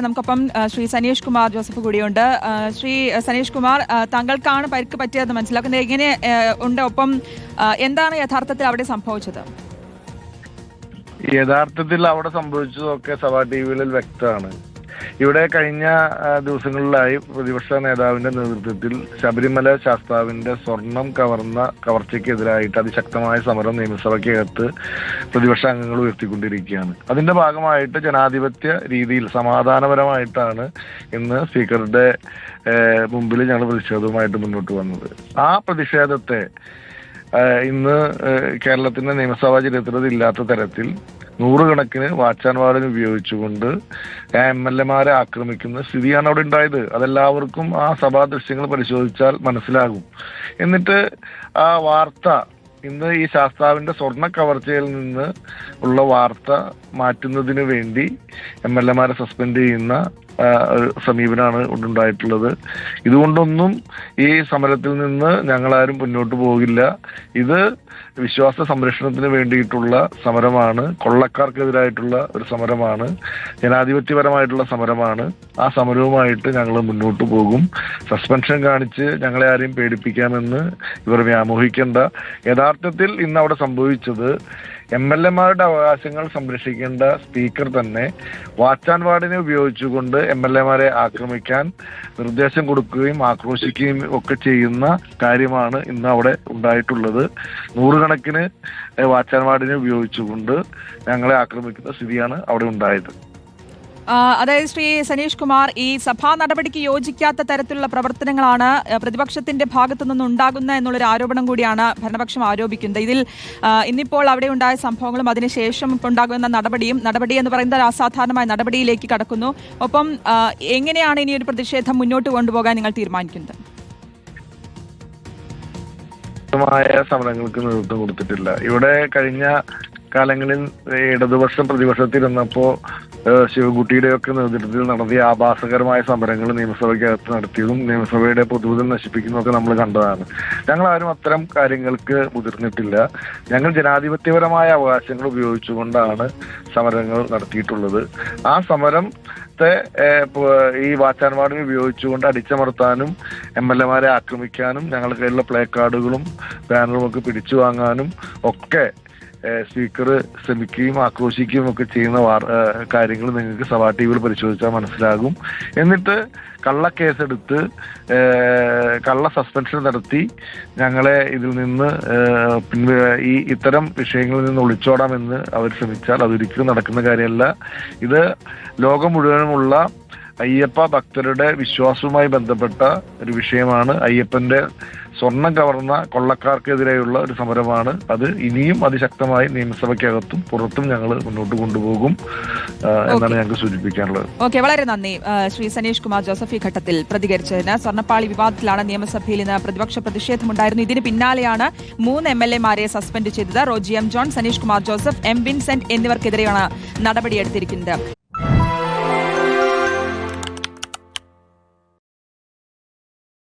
നമുക്കൊപ്പം ശ്രീ സനീഷ് കുമാർ ജോസഫ് കൂടിയുണ്ട്. ശ്രീ സനീഷ് കുമാർ താങ്കൾക്കാണ് പരിക്ക് പറ്റിയതെന്ന് മനസ്സിലാക്കുന്നത്. എങ്ങനെ ഉണ്ട്? ഒപ്പം എന്താണ് യഥാർത്ഥത്തിൽ അവിടെ സംഭവിച്ചത്? യഥാർത്ഥത്തിൽ അവിടെ സംഭവിച്ചതൊക്കെ സഭാ ടി വിയിൽ വ്യക്തമാണ്. ഇവിടെ കഴിഞ്ഞ ദിവസങ്ങളിലായി പ്രതിപക്ഷ നേതാവിന്റെ നേതൃത്വത്തിൽ ശബരിമല ശാസ്താവിന്റെ സ്വർണം കവർന്ന കവർച്ചയ്ക്കെതിരായിട്ട് അതിശക്തമായ സമരം നിയമസഭയ്ക്കകത്ത് പ്രതിപക്ഷ അംഗങ്ങൾ ഉയർത്തിക്കൊണ്ടിരിക്കുകയാണ്. അതിന്റെ ഭാഗമായിട്ട് ജനാധിപത്യ രീതിയിൽ സമാധാനപരമായിട്ടാണ് ഇന്ന് സ്പീക്കറുടെ മുമ്പിൽ ഞങ്ങൾ പ്രതിഷേധവുമായിട്ട് മുന്നോട്ട് വന്നത്. ആ പ്രതിഷേധത്തെ ഇന്ന് കേരളത്തിന്റെ നിയമസഭാ ചരിത്രത്തിൽ ഇല്ലാത്ത തരത്തിൽ നൂറുകണക്കിന് വാച്ചാൻ വാർഡിന് ഉപയോഗിച്ചുകൊണ്ട് എം എൽ എമാരെ ആക്രമിക്കുന്ന സ്ഥിതിയാണ് അവിടെ ഉണ്ടായത്. അതെല്ലാവർക്കും ആ സഭാ ദൃശ്യങ്ങൾ പരിശോധിച്ചാൽ മനസ്സിലാകും. എന്നിട്ട് ആ വാർത്ത ഇന്ന് ഈ ശാസ്താവിന്റെ സ്വർണ കവർച്ചയിൽ നിന്ന് ഉള്ള വാർത്ത മാറ്റുന്നതിന് വേണ്ടി എം എൽ എമാരെ സസ്പെൻഡ് ചെയ്യുന്ന സമീപനമാണ് ഉണ്ടായിട്ടുള്ളത്. ഇതുകൊണ്ടൊന്നും ഈ സമരത്തിൽ നിന്ന് ഞങ്ങളാരും മുന്നോട്ട് പോകില്ല. ഇത് വിശ്വാസ സംരക്ഷണത്തിന് വേണ്ടിയിട്ടുള്ള സമരമാണ്. കൊള്ളക്കാർക്കെതിരായിട്ടുള്ള ഒരു സമരമാണ്. ജനാധിപത്യപരമായിട്ടുള്ള സമരമാണ്. ആ സമരവുമായിട്ട് ഞങ്ങൾ മുന്നോട്ട് പോകും. സസ്പെൻഷൻ കാണിച്ച് ഞങ്ങളെ ആരെയും പേടിപ്പിക്കാമെന്ന് ഇവർ വ്യാമോഹിക്കേണ്ട. യഥാർത്ഥത്തിൽ ഇന്ന് അവിടെ സംഭവിച്ചത് എം എൽ എമാരുടെ അവകാശങ്ങൾ സംരക്ഷിക്കേണ്ട സ്പീക്കർ തന്നെ വാച്ച് ആൻഡ് വാർഡിനെ ഉപയോഗിച്ചുകൊണ്ട് എം എൽ എമാരെ ആക്രമിക്കാൻ നിർദ്ദേശം കൊടുക്കുകയും ആക്രോശിക്കുകയും ഒക്കെ ചെയ്യുന്ന കാര്യമാണ് ഇന്ന് അവിടെ ഉണ്ടായിട്ടുള്ളത്. നൂറുകണക്കിന് വാച്ച് ആൻഡ് വാർഡിനെ ഉപയോഗിച്ചുകൊണ്ട് ഞങ്ങളെ ആക്രമിക്കുന്ന സ്ഥിതിയാണ് അവിടെ ഉണ്ടായത്. അതായത് ശ്രീ സനീഷ് കുമാർ ഈ സഭാ നടപടിക്ക് യോജിക്കാത്ത തരത്തിലുള്ള പ്രവർത്തനങ്ങളാണ് പ്രതിപക്ഷത്തിന്റെ ഭാഗത്തു നിന്ന് ഉണ്ടാകുന്ന എന്നുള്ളൊരു ആരോപണം കൂടിയാണ് ഭരണപക്ഷം ആരോപിക്കുന്നത്. ഇതിൽ ഇന്നിപ്പോൾ അവിടെ ഉണ്ടായ സംഭവങ്ങളും അതിനുശേഷം ഉണ്ടാകുന്ന നടപടിയും നടപടി എന്ന് പറയുന്നത് അസാധാരണമായ നടപടിയിലേക്ക് കടക്കുന്നു. ഒപ്പം എങ്ങനെയാണ് ഇനി ഒരു പ്രതിഷേധം മുന്നോട്ട് കൊണ്ടുപോകാൻ നിങ്ങൾ തീരുമാനിക്കുന്നത്? സമരങ്ങൾക്ക് നേതൃത്വം കൊടുത്തിട്ടില്ല. ഇവിടെ കഴിഞ്ഞ കാലങ്ങളിൽ ഇടതുപക്ഷം പ്രതിപക്ഷത്തിരുന്നപ്പോ ശിവകുട്ടിയുടെയൊക്കെ നേതൃത്വത്തിൽ നടത്തിയ ആഭാസകരമായ സമരങ്ങൾ നിയമസഭയ്ക്കകത്ത് നടത്തിയതും നിയമസഭയുടെ പൊതുവിധം നശിപ്പിക്കുന്നതൊക്കെ നമ്മൾ കണ്ടതാണ്. ഞങ്ങൾ ആരും അത്തരം കാര്യങ്ങൾക്ക് മുതിർന്നിട്ടില്ല. ഞങ്ങൾ ജനാധിപത്യപരമായ അവകാശങ്ങൾ ഉപയോഗിച്ചുകൊണ്ടാണ് സമരങ്ങൾ നടത്തിയിട്ടുള്ളത്. ആ സമരം ഈ വാച്ചാൻവാർഡിനെ ഉപയോഗിച്ചുകൊണ്ട് അടിച്ചമർത്താനും എം എൽ എമാരെ ആക്രമിക്കാനും ഞങ്ങളുടെ കയ്യിലുള്ള പ്ലേ കാർഡുകളും ബാനറും ഒക്കെ പിടിച്ചു വാങ്ങാനും ഒക്കെ സ്പീക്കർ ശ്രമിക്കുകയും ആക്രോശിക്കുകയും ഒക്കെ ചെയ്യുന്ന കാര്യങ്ങൾ നിങ്ങൾക്ക് സഭാ ടി വിയിൽ പരിശോധിച്ചാൽ മനസ്സിലാകും. എന്നിട്ട് കള്ള കേസെടുത്ത് കള്ള സസ്പെൻഷൻ നടത്തി ഞങ്ങളെ ഇതിൽ നിന്ന് ഈ ഇത്തരം വിഷയങ്ങളിൽ നിന്ന് ഒളിച്ചോടാമെന്ന് അവർ ശ്രമിച്ചാൽ അതൊരിക്കലും നടക്കുന്ന കാര്യമല്ല. ഇത് ലോകം മുഴുവനുമുള്ള അയ്യപ്പ ഭക്തരുടെ വിശ്വാസവുമായി ബന്ധപ്പെട്ട ഒരു വിഷയമാണ്. അയ്യപ്പന്റെ സ്വർണം കവർന്ന കൊള്ളക്കാർക്കെതിരെയുള്ള ഒരു സമരമാണ് അത്. ഇനിയും അതിശക്തമായി നിയമസഭയ്ക്കകത്തും പുറത്തും ഞങ്ങൾ മുന്നോട്ട് കൊണ്ടുപോകും എന്നാണ് ഞങ്ങൾക്ക് സൂചിപ്പിക്കാനുള്ളത്. ഓക്കെ വളരെ നന്ദി. ശ്രീ സനീഷ് കുമാർ ജോസഫ് ഈ ഘട്ടത്തിൽ പ്രതികരിച്ചതിന്. സ്വർണപ്പാളി വിവാദത്തിലാണ് നിയമസഭയിൽ ഇന്ന് പ്രതിപക്ഷ പ്രതിഷേധമുണ്ടായിരുന്നു ഇതിന് പിന്നാലെയാണ് മൂന്ന് എം എൽ എമാരെ സസ്പെൻഡ് ചെയ്തത്. റോജി എം ജോൺ സനീഷ് കുമാർ ജോസഫ് എം വിൻസെന്റ് എന്നിവർക്കെതിരെയാണ് നടപടിയെടുത്തിരിക്കുന്നത്.